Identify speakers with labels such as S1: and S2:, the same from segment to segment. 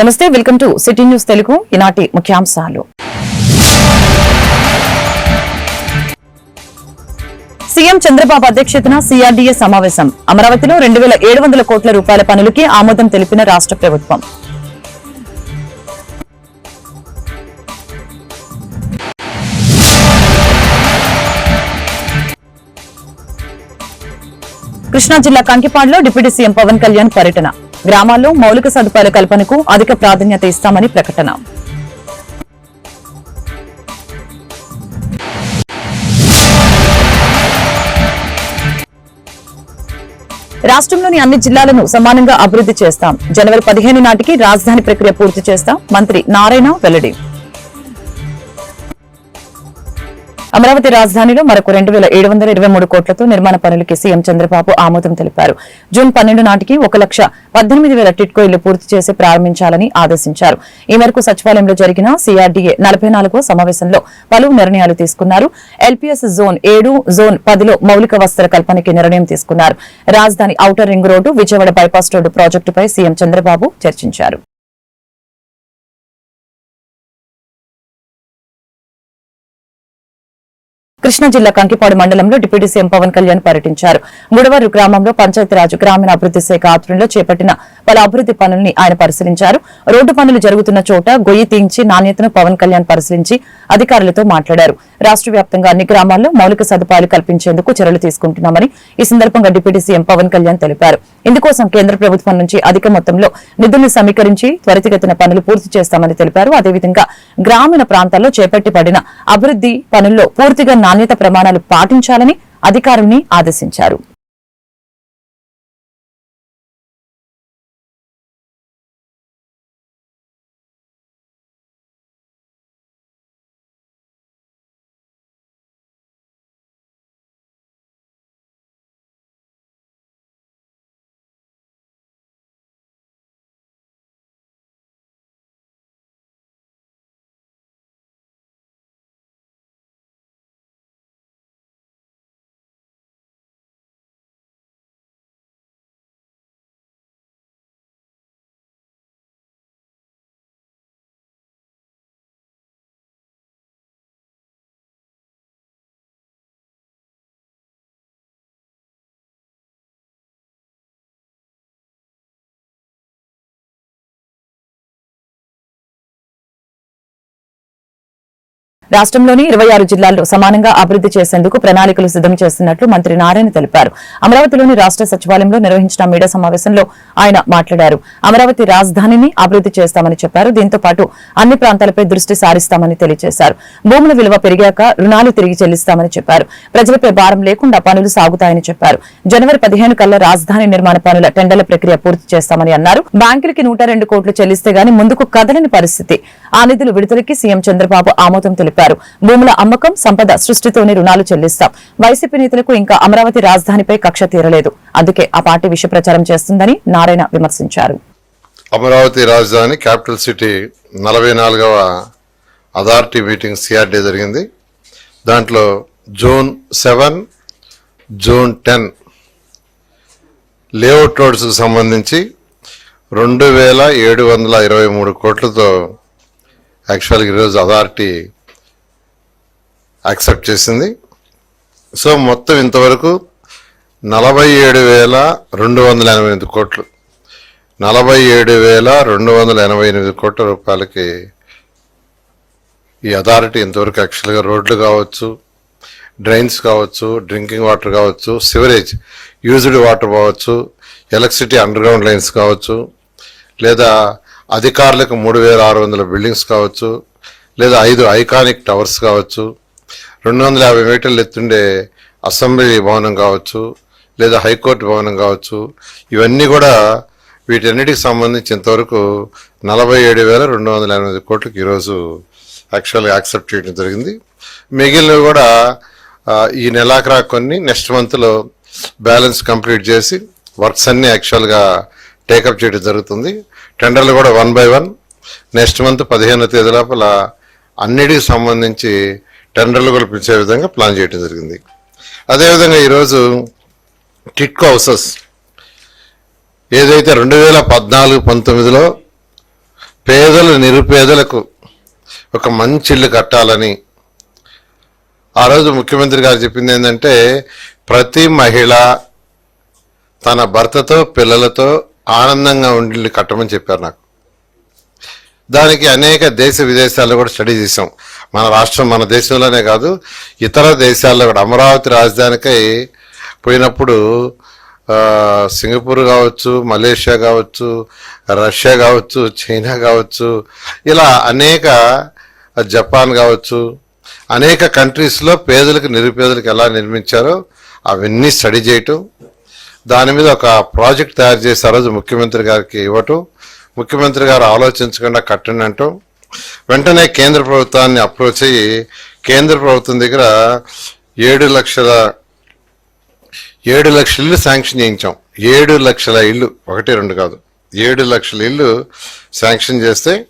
S1: నమస్తే welcome to city news Telugu. ఈనాటి ముఖ్యాంశాలు. సీఎం చంద్రబాబు అధ్యక్షతన సిఆర్డీఏ సమావేశం. అమరావతిలో రెండు వేల ఏడు వందల కోట్ల రూపాయల పనులకి ఆమోదం తెలిపిన రాష్ట్ర ప్రభుత్వం. కృష్ణా జిల్లా కంకిపాడులో డిప్యూటీ సీఎం పవన్ కళ్యాణ్ పర్యటన. గ్రామాల్లో మౌలిక సదుపాయాల కల్పనకు అధిక ప్రాధాన్యత ఇస్తామని ప్రకటన. రాష్ట్రంలోని అన్ని జిల్లాలను సమానంగా అభివృద్ధి చేస్తాం. జనవరి పదిహేను నాటికి రాజధాని ప్రక్రియ పూర్తి చేస్తాం. మంత్రి నారాయణ వెల్లడి. అమరావతి రాజధానిలో మరొక రెండు వేల ఏడు వందల ఇరవై మూడు కోట్లతో నిర్మాణ పనులకి సీఎం చంద్రబాబు ఆమోదం తెలిపారు. జూన్ పన్నెండు నాటికి ఒక లక్ష పద్దెనిమిది వేల టిట్కో ఇళ్ళు పూర్తి చేసి ప్రారంభించాలని ఆదేశించారు. ఈ మేరకు సచివాలయంలో జరిగిన సీఆర్డీఏ నలభై నాలుగో సమావేశంలో పలు నిర్ణయాలు తీసుకున్నారు. ఎల్పీఎస్ జోన్ ఏడు జోన్ పదిలో మౌలిక వసతుల కల్పనకి నిర్ణయం తీసుకున్నారు. రాజధాని outer ring road Vijayawada bypass road ప్రాజెక్టుపై సీఎం చంద్రబాబు చర్చించారు. కృష్ణా జిల్లా కంకిపాడు మండలంలో డిప్యూటీ సీఎం పవన్ కళ్యాణ్ పర్యటించారు. గుడవరు గ్రామంలో పంచాయతీరాజ్ గ్రామీణ అభివృద్ది శాఖ ఆధ్వర్యంలో చేపట్టిన పలు అభివృద్ది పనుల్ని ఆయన పరిశీలించారు. రోడ్డు పనులు జరుగుతున్న చోట గొయ్యి తీయించి నాణ్యతను పవన్ కళ్యాణ్ పరిశీలించి అధికారులతో మాట్లాడారు. రాష్ట్ర వ్యాప్తంగా అన్ని గ్రామాల్లో మౌలిక సదుపాయాలు కల్పించేందుకు చర్యలు తీసుకుంటున్నామని ఈ సందర్భంగా డిప్యూటీ సీఎం పవన్ కళ్యాణ్ తెలిపారు. ఇందుకోసం కేంద్ర ప్రభుత్వం నుంచి అధిక మొత్తంలో నిధులను సమీకరించి త్వరితగతిన పనులు పూర్తి చేస్తామని తెలిపారు. అదేవిధంగా గ్రామీణ ప్రాంతాల్లో చేపట్టిపడిన అభివృద్ది పనుల్లో పూర్తిగా నాణ్యత ప్రమాణాలు పాటించాలని అధికారుల్ని ఆదేశించారు. రాష్ట్రంలోని ఇరవై ఆరు జిల్లాల్లో సమానంగా అభివృద్ది చేసేందుకు ప్రణాళికలు సిద్దం చేస్తున్నట్లు మంత్రి నారాయణ తెలిపారు. అమరావతిలోని రాష్ట్ర సచివాలయంలో నిర్వహించిన మీడియా సమావేశంలో ఆయన మాట్లాడారు. అమరావతి రాజధానిని అభివృద్ది చేస్తామని చెప్పారు. దీంతో పాటు అన్ని ప్రాంతాలపై దృష్టి సారిస్తామని తెలియజేశారు. భూముల విలువ పెరిగాక రుణాలు తిరిగి చెల్లిస్తామని చెప్పారు. ప్రజలపై భారం లేకుండా పనులు సాగుతాయని చెప్పారు. జనవరి పదిహేను కల్లా రాజధాని నిర్మాణ పనుల టెండర్ల ప్రక్రియ పూర్తి చేస్తామని అన్నారు. బ్యాంకులకి నూట రెండు కోట్లు చెల్లిస్తే గాని ముందుకు కదలని పరిస్థితి. ఆ నిధులు విడుదలకి సీఎం చంద్రబాబు ఆమోదం తెలిపారు. భూముల అమ్మకం సంపద సృష్టితోనే రుణాలు చెల్లిస్తాం. వైసీపీ నేతలకు ఇంకా అమరావతి రాజధానిపై కక్ష తీరలేదు. అందుకే ఆ పార్టీ విష ప్రచారం చేస్తుందని నారాయణ విమర్శించారు.
S2: అమరావతి రాజధాని క్యాపిటల్ సిటీ నలభై నాలుగవ అథారిటీ మీటింగ్ సిఆర్డీ జరిగింది. దాంట్లో June seven June ten layout రోడ్స్కి సంబంధించి రెండు వేల ఏడు వందల ఇరవై మూడు కోట్లతో యాక్చువల్గా ఈరోజు అథారిటీ యాక్సెప్ట్ చేసింది. సో మొత్తం ఇంతవరకు నలభై ఏడు వేల రెండు వందల ఎనభై ఎనిమిది కోట్లు. నలభై ఏడు వేల రెండు వందల ఎనభై ఎనిమిది కోట్ల రూపాయలకి ఈ అథారిటీ ఇంతవరకు యాక్చువల్గా రోడ్లు కావచ్చు డ్రైన్స్ కావచ్చు డ్రింకింగ్ వాటర్ కావచ్చు సివరేజ్ యూజ్డ్ వాటర్ కావచ్చు ఎలక్ట్రిసిటీ అండర్ గ్రౌండ్ లైన్స్ కావచ్చు లేదా అధికారులకు మూడు వేల ఆరు వందల బిల్డింగ్స్ కావచ్చు లేదా ఐదు ఐకానిక్ టవర్స్ కావచ్చు రెండు వందల యాభై మీటర్లు ఎత్తుండే అసెంబ్లీ భవనం కావచ్చు లేదా హైకోర్టు భవనం కావచ్చు ఇవన్నీ కూడా వీటన్నిటికి సంబంధించి ఇంతవరకు నలభై ఏడు వేల రెండు వందల ఎనిమిది కోట్లకు ఈరోజు యాక్చువల్గా యాక్సెప్ట్ చేయడం జరిగింది. మిగిలినవి కూడా ఈ నెలాఖరా కొన్ని నెక్స్ట్ మంత్లో బ్యాలెన్స్ కంప్లీట్ చేసి వర్క్స్ అన్ని యాక్చువల్గా టేకప్ చేయడం జరుగుతుంది. టెండర్లు కూడా one by one. Next month పదిహేనో తేదీ లోపల అన్నిటికి సంబంధించి టెండర్లు కూడా పిలిచే విధంగా ప్లాన్ చేయడం జరిగింది. అదేవిధంగా ఈరోజు టిట్కో హౌసెస్ ఏదైతే రెండు వేల పద్నాలుగు పంతొమ్మిదిలో పేదలు నిరుపేదలకు ఒక మంచి ఇల్లు కట్టాలని ఆ రోజు ముఖ్యమంత్రి గారు చెప్పింది ఏంటంటే ప్రతి మహిళ తన భర్తతో పిల్లలతో ఆనందంగా ఉండి కట్టమని చెప్పారు నాకు. దానికి అనేక దేశ విదేశాల్లో కూడా స్టడీ చేసాం మన రాష్ట్రం మన దేశంలోనే కాదు ఇతర దేశాల్లో కూడా. అమరావతి రాజధానికై పోయినప్పుడు సింగపూర్ కావచ్చు మలేషియా కావచ్చు రష్యా కావచ్చు చైనా కావచ్చు ఇలా అనేక జపాన్ కావచ్చు అనేక కంట్రీస్లో పేదలకు నిరుపేదలకు ఎలా నిర్మించారో అవన్నీ స్టడీ చేయటం దాని మీద ఒక ప్రాజెక్ట్ తయారు చేసి ఆ రోజు ముఖ్యమంత్రి గారికి ఇవ్వటం ముఖ్యమంత్రి గారు ఆలోచించకుండా కట్టండి వెంటనే కేంద్ర ప్రభుత్వాన్ని అప్రోచ్ అయ్యి కేంద్ర ప్రభుత్వం దగ్గర ఏడు లక్షల ఏడు లక్షల ఇల్లు శాంక్షన్ చేయించాం. ఏడు లక్షల ఇల్లు ఒకటి రెండు కాదు. ఏడు లక్షల ఇల్లు శాంక్షన్ చేస్తే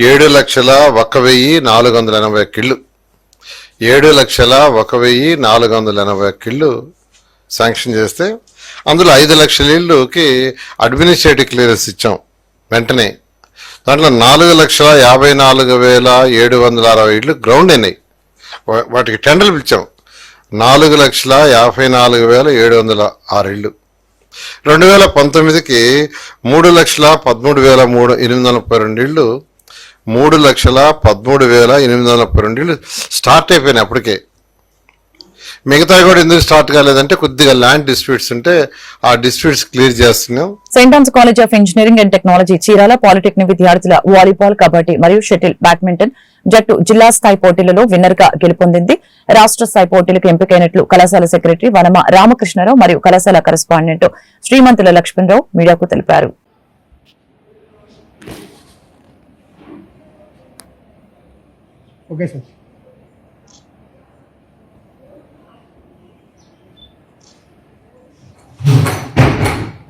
S2: ఏడు లక్షల ఒక వెయ్యి నాలుగు వందల ఎనభై ఒక్క ఏడు లక్షల ఒక వెయ్యి నాలుగు వందల ఎనభై ఒక్క శాంక్షన్ చేస్తే అందులో ఐదు లక్షల ఇల్లుకి అడ్మినిస్ట్రేటివ్ క్లియరెన్స్ ఇచ్చాం. వెంటనే. దాంట్లో నాలుగు లక్షల యాభై నాలుగు వేల ఏడు వందల అరవై ఇళ్ళు గ్రౌండ్ అయినాయి. వాటికి టెండర్లు పిలిచాం. నాలుగు లక్షల యాభై నాలుగు వేల ఏడు వందల ఆరు ఇళ్ళు. రెండు వేల పంతొమ్మిదికి మూడు లక్షల పదమూడు వేల మూడు ఎనిమిది వందల ముప్పై రెండు ఇళ్ళు మూడు లక్షల పదమూడు వేల ఎనిమిది వందల ముప్పై రెండు ఇళ్ళు స్టార్ట్ అయిపోయినాయి అప్పటికే. మిగతా కూడా ఎందుకు స్టార్ట్ కాలేదంటే కొద్దిగా ల్యాండ్ డిస్ప్యూట్స్ ఉంటే ఆ డిస్ప్యూట్స్ క్లియర్ చేస్తున్నాం.
S1: Saint Ann's college of engineering and technology Chirala polytechnic విద్యార్థుల వాలీబాల్ కబడ్డీ మరియు షటిల్ బ్యాడ్మింటన్ జట్టు జిల్లా స్థాయి పోటీలలో విన్నర్గా గెలుపొందింది. రాష్ట్ర స్థాయి పోటీలకు ఎంపికైనట్లు కళాశాల సెక్రటరీ వనమ రామకృష్ణరావు మరియు కళాశాల కరెస్పాండెంట్ శ్రీమంతుల లక్ష్మణరావు మీడియాకు తెలిపారు.
S3: ఓకే సార్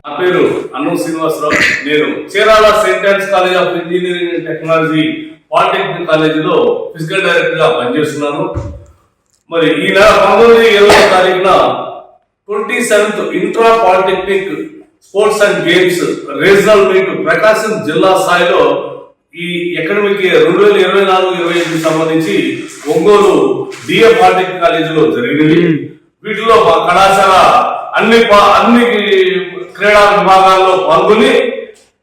S4: నా పేరు అన్నం శ్రీనివాసరావు. నేను Chirala Saint Ann's college of engineering and technology polytechnic కాలేజీలో ఫిజికల్ డైరెక్టర్గా పనిచేస్తున్నాను. మరి ఈ నెల పంతొమ్మిది ఇరవై తారీఖున twenty seventh intra polytechnic sports and games regional meet Prakasam జిల్లా స్థాయిలో ఈ అకాడమిక్ రెండు వేల ఇరవై నాలుగు ఇరవై ఐదుకి సంబంధించి ఒంగోలు డిఏ పాలిటెక్నిక్ కాలేజీలో జరిగినవి వీటిలో మా కళాశాల అన్ని అన్ని క్రీడా విభాగాల్లో పాల్గొని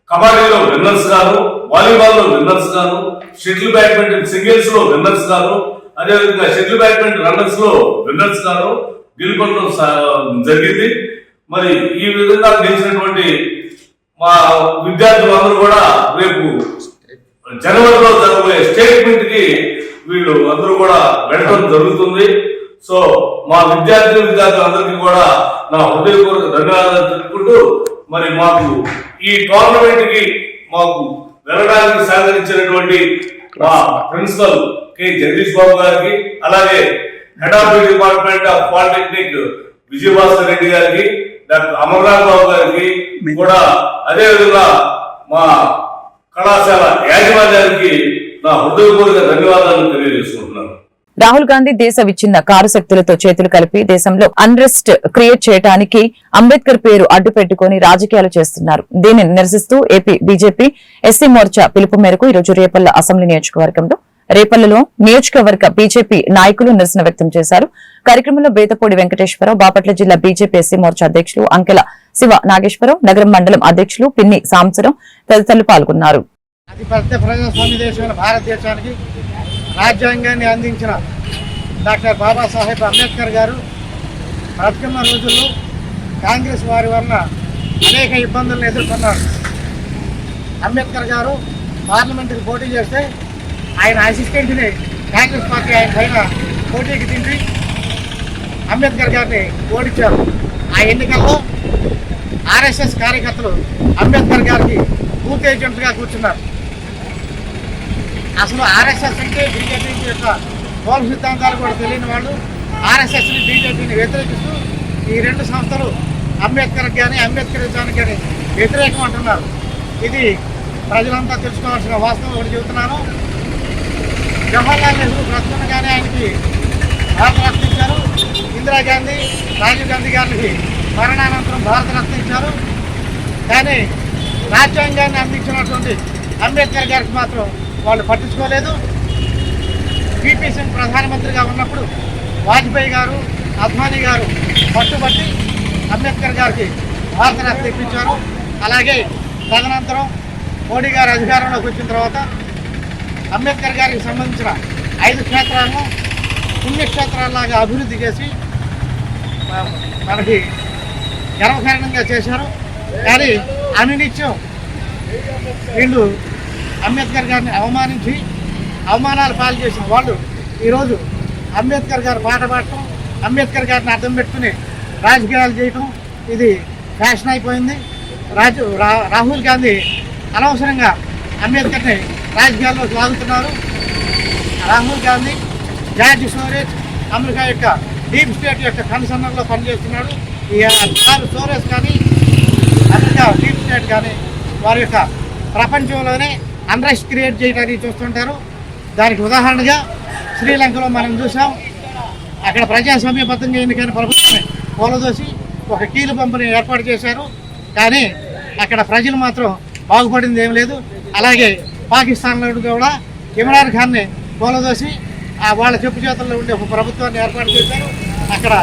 S4: కబడ్డీలో విన్నర్స్ గాను వాలీబాల్లో విన్నర్స్ గాను షటిల్ బ్యాడ్మింటన్ సింగిల్స్లో విన్నర్స్ గాను అదేవిధంగా షటిల్ బ్యాడ్మింటన్ రన్నర్స్లో విన్నర్స్ గాను గెలుపొందడం సా- జరిగింది. మరి ఈ విధంగా గెలిచినటువంటి మా విద్యార్థులందరూ కూడా రేపు జనవరిలో జరగబోయే స్టేట్మెంట్కి వీళ్ళు అందరూ కూడా వెళ్ళడం జరుగుతుంది. సో మా విద్యార్థి విద్యార్థులందరికీ కూడా నా హృదయపూర్వక ధన్యవాదాలు తెలుపుకుంటూ మరి మాకు ఈ టోర్నమెంట్కి మాకు వెళ్ళడానికి సహకరించినటువంటి మా ప్రిన్సిపల్ కె. జగదీష్ బాబు గారికి అలాగే head of department of polytechnic Vijayabhaskar Reddy గారికి డాక్టర్ అమర్నాథ్ బాబు గారికి కూడా అదే విధంగా మా కళాశాల యాజమాన్యానికి నా హృదయపూర్వక ధన్యవాదాలు తెలియజేసుకుంటున్నాను.
S1: రాహుల్ గాంధీ దేశ విచ్ఛిన్న కారు శక్తులతో చేతులు కలిపి దేశంలో అన్రెస్ట్ క్రియేట్ చేయడానికి అంబేద్కర్ పేరు అడ్డు పెట్టుకుని రాజకీయాలు చేస్తున్నారు. దీనిని నిరసిస్తూ ఏపీ బీజేపీ ఎస్సీ మోర్చా పిలుపు మేరకు ఈరోజు రేపల్ల అసెంబ్లీ నియోజకవర్గంలో రేపల్లలో నియోజకవర్గ బీజేపీ నాయకులు నిరసన వ్యక్తం చేశారు. కార్యక్రమంలో బేతపూడి వెంకటేశ్వరరావు బాపట్ల జిల్లా బీజేపీ ఎస్సీ మోర్చా అధ్యక్షులు అంకెల శివ నాగేశ్వరరావు నగరం మండలం అధ్యక్షులు పిన్ని సాంసరం తదితరులు పాల్గొన్నారు.
S3: రాజ్యాంగాన్ని అందించిన డాక్టర్ బాబాసాహెబ్ అంబేద్కర్ గారు బతుకమ్మ రోజుల్లో కాంగ్రెస్ వారి వలన అనేక ఇబ్బందులను ఎదుర్కొన్నారు. అంబేద్కర్ గారు పార్లమెంటుకి పోటీ చేస్తే ఆయన అసిస్టెంట్ని కాంగ్రెస్ పార్టీ ఆయన పైన పోటీకి దింపి అంబేద్కర్ గారిని ఓడించారు. ఆ ఎన్నికల్లో ఆర్ఎస్ఎస్ కార్యకర్తలు అంబేద్కర్ గారికి బూత్ ఏజెంట్గా కూర్చున్నారు. అసలు ఆర్ఎస్ఎస్ అంటే బీజేపీ యొక్క మూల సిద్ధాంతాలు కూడా తెలియని వాళ్ళు. ఆర్ఎస్ఎస్ని బీజేపీని వ్యతిరేకిస్తూ ఈ రెండు సంస్థలు అంబేద్కర్ కానీ అంబేద్కరిజానికి కానీ వ్యతిరేకం అంటున్నారు. ఇది ప్రజలంతా తెలుసుకోవాల్సిన వాస్తవం ఒకటి చెబుతున్నాను. జవహర్లాల్ నెహ్రూ బ్రతుకుండగానే ఆయనకి భారతరత్న ఇచ్చారు ఇందిరాగాంధీ రాజీవ్ గాంధీ గారికి మరణానంతరం భారతరత్న ఇచ్చారు కానీ రాజ్యాంగాన్ని అందించినటువంటి అంబేద్కర్ గారికి మాత్రం వాళ్ళు పట్టించుకోలేదు. పిపి సింగ్ ప్రధానమంత్రిగా ఉన్నప్పుడు వాజ్పేయి గారు అద్వానీ గారు పట్టుబట్టి అంబేద్కర్ గారికి భారతరత్న ఇప్పించారు అలాగే తదనంతరం మోడీ గారు అధికారంలోకి వచ్చిన తర్వాత అంబేద్కర్ గారికి సంబంధించిన ఐదు క్షేత్రాలను పుణ్యక్షేత్రాల్లాగా అభివృద్ధి చేసి మనకి గర్వకారణంగా చేశారు. కానీ అనునిత్యం వీళ్ళు అంబేద్కర్ గారిని అవమానించి అవమానాలు పాలు చేసిన వాళ్ళు ఈరోజు అంబేద్కర్ గారు పాట పాడటం అంబేద్కర్ గారిని అర్థం పెట్టుకుని రాజకీయాలు చేయటం ఇది ఫ్యాషన్ అయిపోయింది. రాజు రాహుల్ గాంధీ అనవసరంగా అంబేద్కర్ని రాజకీయాల్లోకి లాగుతున్నారు. Rahul Gandhi George Soros America యొక్క డీప్ స్టేట్ యొక్క కన్సర్నర్లో పనిచేస్తున్నాడు. ఈ జార్జ్ సోరేజ్ కానీ అమెరికా డీప్ స్టేట్ కానీ వారి యొక్క ప్రపంచంలోనే అన్రెస్ట్ క్రియేట్ చేయడానికి చూస్తుంటారు. దానికి ఉదాహరణగా శ్రీలంకలో మనం చూసాం అక్కడ ప్రజాస్వామ్యబద్ధంగా ఎన్నికైన ప్రభుత్వాన్ని కూలదోసి ఒక కీలు పంపుని ఏర్పాటు చేశారు. కానీ అక్కడ ప్రజలు మాత్రం బాగుపడింది ఏం లేదు. అలాగే పాకిస్తాన్లో కూడా ఇమ్రాన్ ఖాన్ని కూలదోసి వాళ్ళ చెప్పు చేతుల్లో ఉండే ఒక ప్రభుత్వాన్ని ఏర్పాటు చేశారు. అక్కడ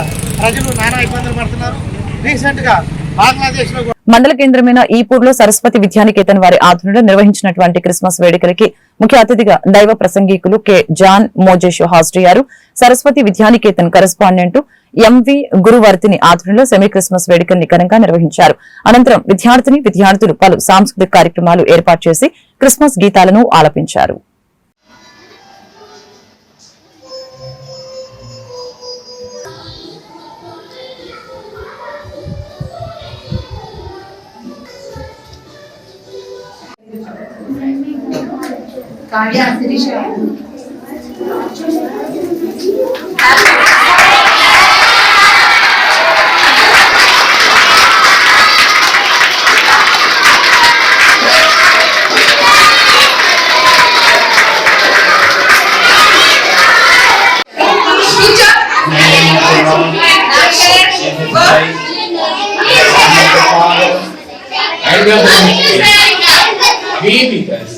S3: ప్రజలు నానా ఇబ్బందులు పడుతున్నారు. రీసెంట్గా బంగ్లాదేశ్లో కూడా
S1: మండల కేంద్రమైన ఈపూర్లో సరస్వతి విద్యానికేతన్ వారి ఆధ్వర్యంలో నిర్వహించినటువంటి క్రిస్మస్ వేడుకలకి ముఖ్య అతిథిగా దైవ ప్రసంగికులు కె జాన్ మోజేషు హాజరయ్యారు. సరస్వతి విద్యానికేతన్ కరెస్పాండెంట్ ఎంవి గురువర్తిని ఆధ్వర్యంలో సెమీ క్రిస్మస్ వేడుకల్ని ఘనంగా నిర్వహించారు. అనంతరం విద్యార్థిని విద్యార్థులు పలు సాంస్కృతిక కార్యక్రమాలు ఏర్పాటు చేసి క్రిస్మస్ గీతాలను ఆలపించారు.
S5: Claudia se
S6: dice Críticas.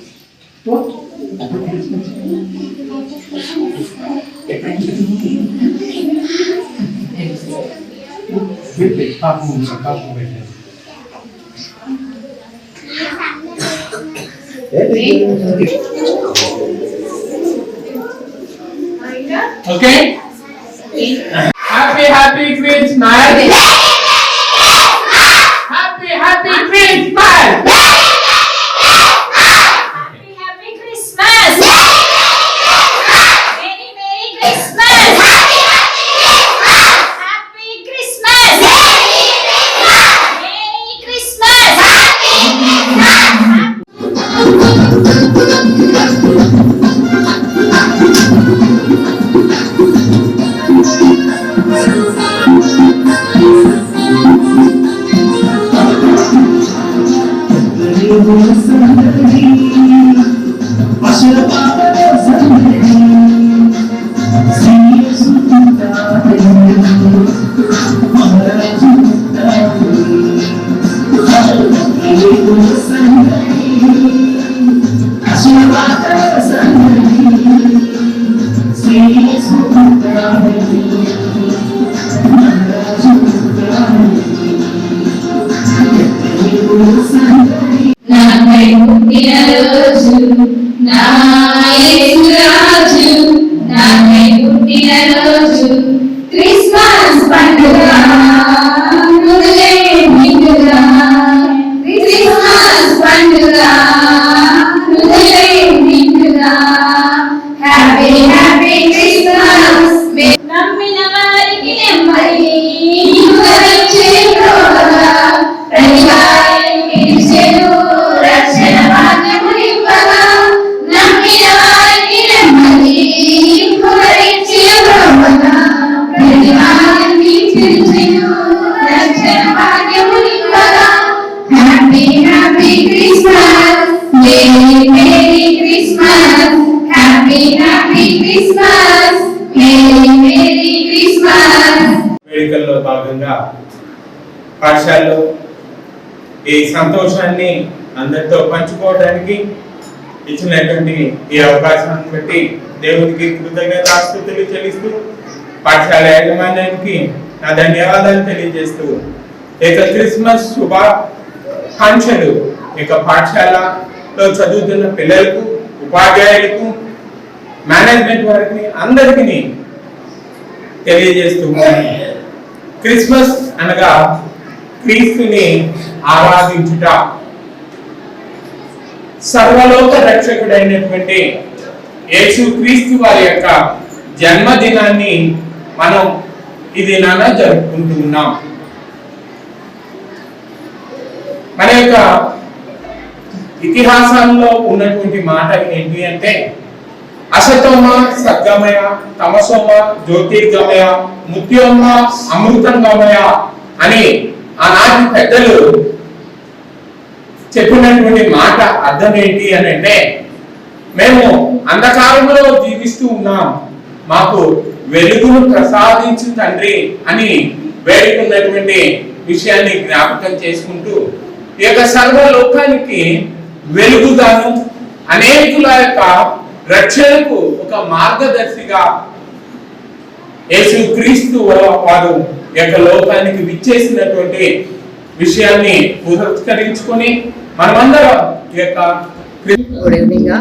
S6: ¿Eh? Okay.
S7: భాగంగా పాఠశాలలో ఈ సంతోషాన్ని అందరితో పంచుకోవడానికి ఇచ్చినటువంటి ఈ అవకాశాన్ని బట్టి దేవునికి కృతజ్ఞతాస్తుతులు చెల్లిస్తూ పాఠశాల యాజమాన్యానికి నా ధన్యవాదాలు తెలియజేస్తూ ఇక క్రిస్మస్ శుభాకాంక్షలు ఇక పాఠశాలలో చదువుతున్న పిల్లలకు ఉపాధ్యాయులకు మేనేజ్మెంట్ వారికి అందరికీ తెలియజేస్తూ క్రిస్మస్ అనగా క్రీస్తుని ఆరాధించుట. సర్వలోక రక్షకుడైనటువంటి యేసు క్రీస్తు వారి యొక్క జన్మదినాన్ని మనం ఈ దినాన జరుపుకుంటూ ఉన్నాం మన యొక్క ఇతిహాసంలో ఉన్నటువంటి మాట ఏంటి అంటే అసతోమ సద్గమయ తమసోమ జ్యోతిర్గమయ ముత్యోమ అమృతంగమయ అని ఆనాటి పెద్దలు చెప్పినటువంటి మాట అర్థం ఏంటి అని అంటే మేము అంధకారంలో జీవిస్తూ ఉన్నాం. మాకు వెలుగును ప్రసాదించు తండ్రి అని వేడుకున్నటువంటి విషయాన్ని జ్ఞాపకం చేసుకుంటూ ఈ యొక్క సర్వలోకానికి వెలుగుగాను అనేకుల యొక్క రక్షణకు ఒక మార్గదర్శిగా యేసు క్రీస్తు వారు యొక్క లోకానికి విచ్చేసినటువంటి విషయాన్ని పురస్కరించుకొని మనమందరం ఈ యొక్క
S8: గుడ్ ఈవినింగ్.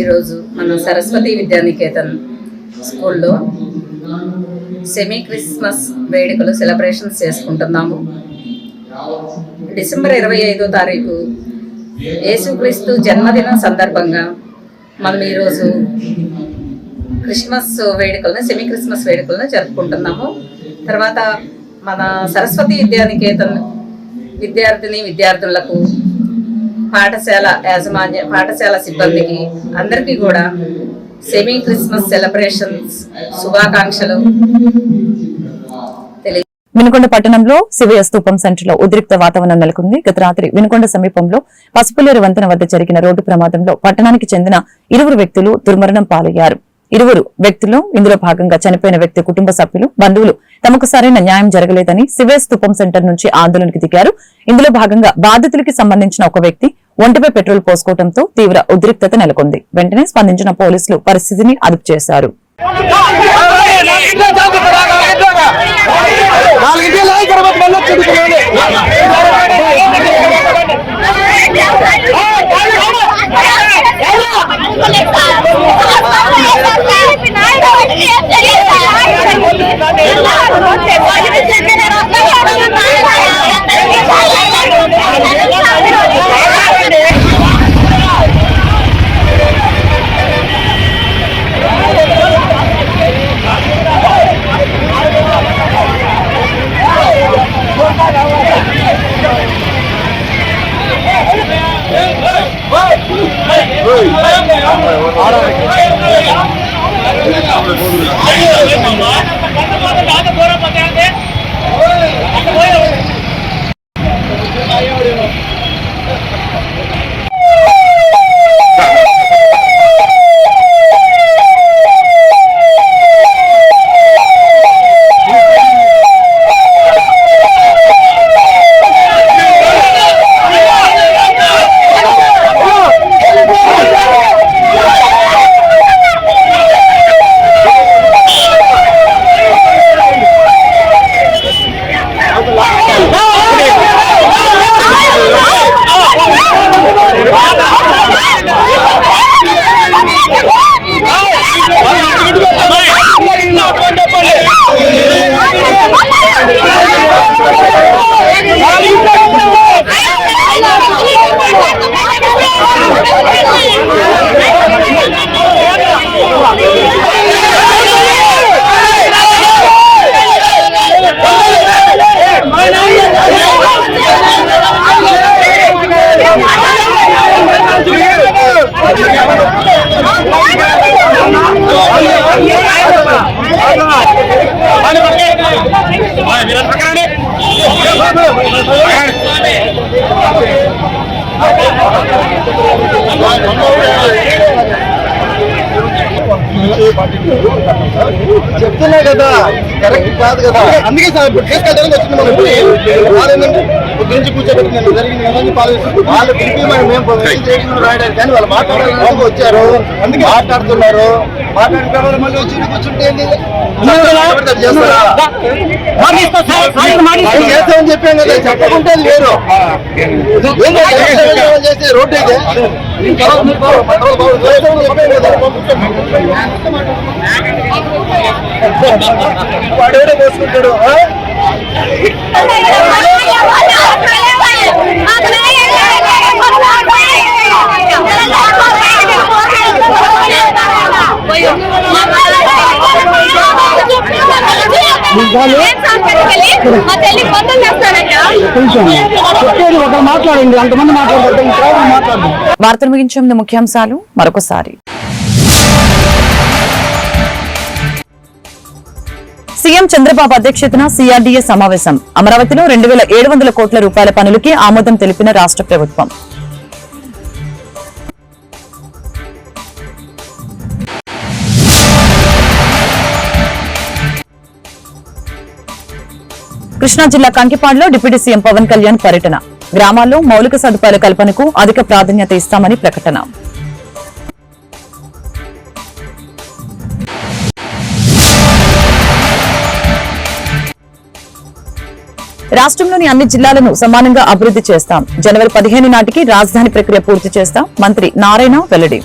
S8: ఈరోజు మన సరస్వతి విద్యానికేతన్ స్కూల్లో సెమీ క్రిస్మస్ వేడుకలు సెలబ్రేషన్స్ చేసుకుంటున్నాము. డిసెంబర్ ఇరవై ఐదో తారీఖు యేసుక్రీస్తు జన్మదినం సందర్భంగా మనం ఈరోజు క్రిస్మస్ వేడుకలను సెమీ క్రిస్మస్ వేడుకలను జరుపుకుంటున్నాము. తర్వాత మన సరస్వతి విద్యానికేతన్ విద్యార్థిని విద్యార్థులకు పాఠశాల యాజమాన్య పాఠశాల సిబ్బందికి అందరికీ కూడా సెమీ క్రిస్మస్ సెలబ్రేషన్స్ శుభాకాంక్షలు.
S1: వినుకొండ పట్టణంలో శివయ స్తూపం సెంటర్ ఉద్రిక్త వాతావరణం నెలకొంది గత రాత్రి వినుకొండ సమీపంలో పసుపులేరు వంతెన వద్ద జరిగిన రోడ్డు ప్రమాదంలో పట్టణానికి చెందిన ఇరువురు వ్యక్తులు దుర్మరణం పాలయ్యారు ఇరువురు వ్యక్తులు ఇందులో భాగంగా చనిపోయిన వ్యక్తి కుటుంబ సభ్యులు బంధువులు తమకు సరైన న్యాయం జరగలేదని శివే స్తూపం సెంటర్ నుంచి ఆందోళనకు దిగారు ఇందులో భాగంగా బాధితులకి సంబంధించిన ఒక వ్యక్తి ఒంటిపై పెట్రోల్ పోసుకోవడంతో తీవ్ర ఉద్రిక్తత నెలకొంది వెంటనే స్పందించిన పోలీసులు పరిస్థితిని అదుపు చేశారు అయ్యో
S9: చెప్తున్నా కదా. కరెక్ట్ కాదు కదా. అందుకే సార్ ఇప్పుడు తీసుకెళ్ళడానికి వచ్చింది మనం వాళ్ళేంటంటే గురించి కూర్చోబెట్టి నేను జరిగింది అని పాలిస్తాను వాళ్ళు పిలిపి మనం మేము ఏం చేయకుండా రాయడానికి కానీ వాళ్ళు మాట్లాడడానికి వచ్చారు. అందుకే. మాట్లాడుతున్నారు. మాట్లాడిన తర్వాత మళ్ళీ వచ్చి కూర్చుంటే చేస్తామని చెప్పాం కదా చెప్పకుంటే చేస్తామని చేస్తే రోడ్డు అయితే. వాడేడో పోసుకుంటాడు ఆ?
S6: మా తల్లి పొందలు చేస్తాడంట
S9: చెప్పేది ఒక మాట్లాడండి అంతమంది మాట్లాడతారు ఇంకా మాట్లాడదు
S1: వార్తలు ముగించే ముఖ్యాంశాలు మరొకసారి. సీఎం చంద్రబాబు అధ్యక్షతన సిఆర్డీఏ సమావేశం. అమరావతిలో రెండు వేల ఏడు వందల కోట్ల రూపాయల పనులకి ఆమోదం తెలిపిన రాష్ట్ర ప్రభుత్వం. కృష్ణా జిల్లా కంకిపాడులో డిప్యూటీ సీఎం పవన్ కళ్యాణ్ పర్యటన. గ్రామాల్లో మౌలిక సదుపాయాల కల్పనకు అధిక ప్రాధాన్యత ఇస్తామని ప్రకటన. రాష్ట్రంలోని అన్ని జిల్లాలను సమానంగా అభివృద్ధి చేస్తాం. జనవరి పదిహేను నాటికి రాజధాని ప్రక్రియ పూర్తి చేస్తాం. మంత్రి నారాయణ వెల్లడి.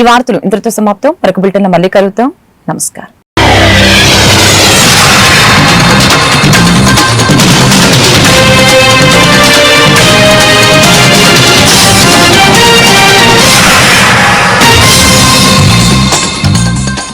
S1: ఈ వార్తలు ఇంతటితో సమాప్తం. మరొక బులెటిన్ మళ్ళీ కలుగుతాం నమస్కారం.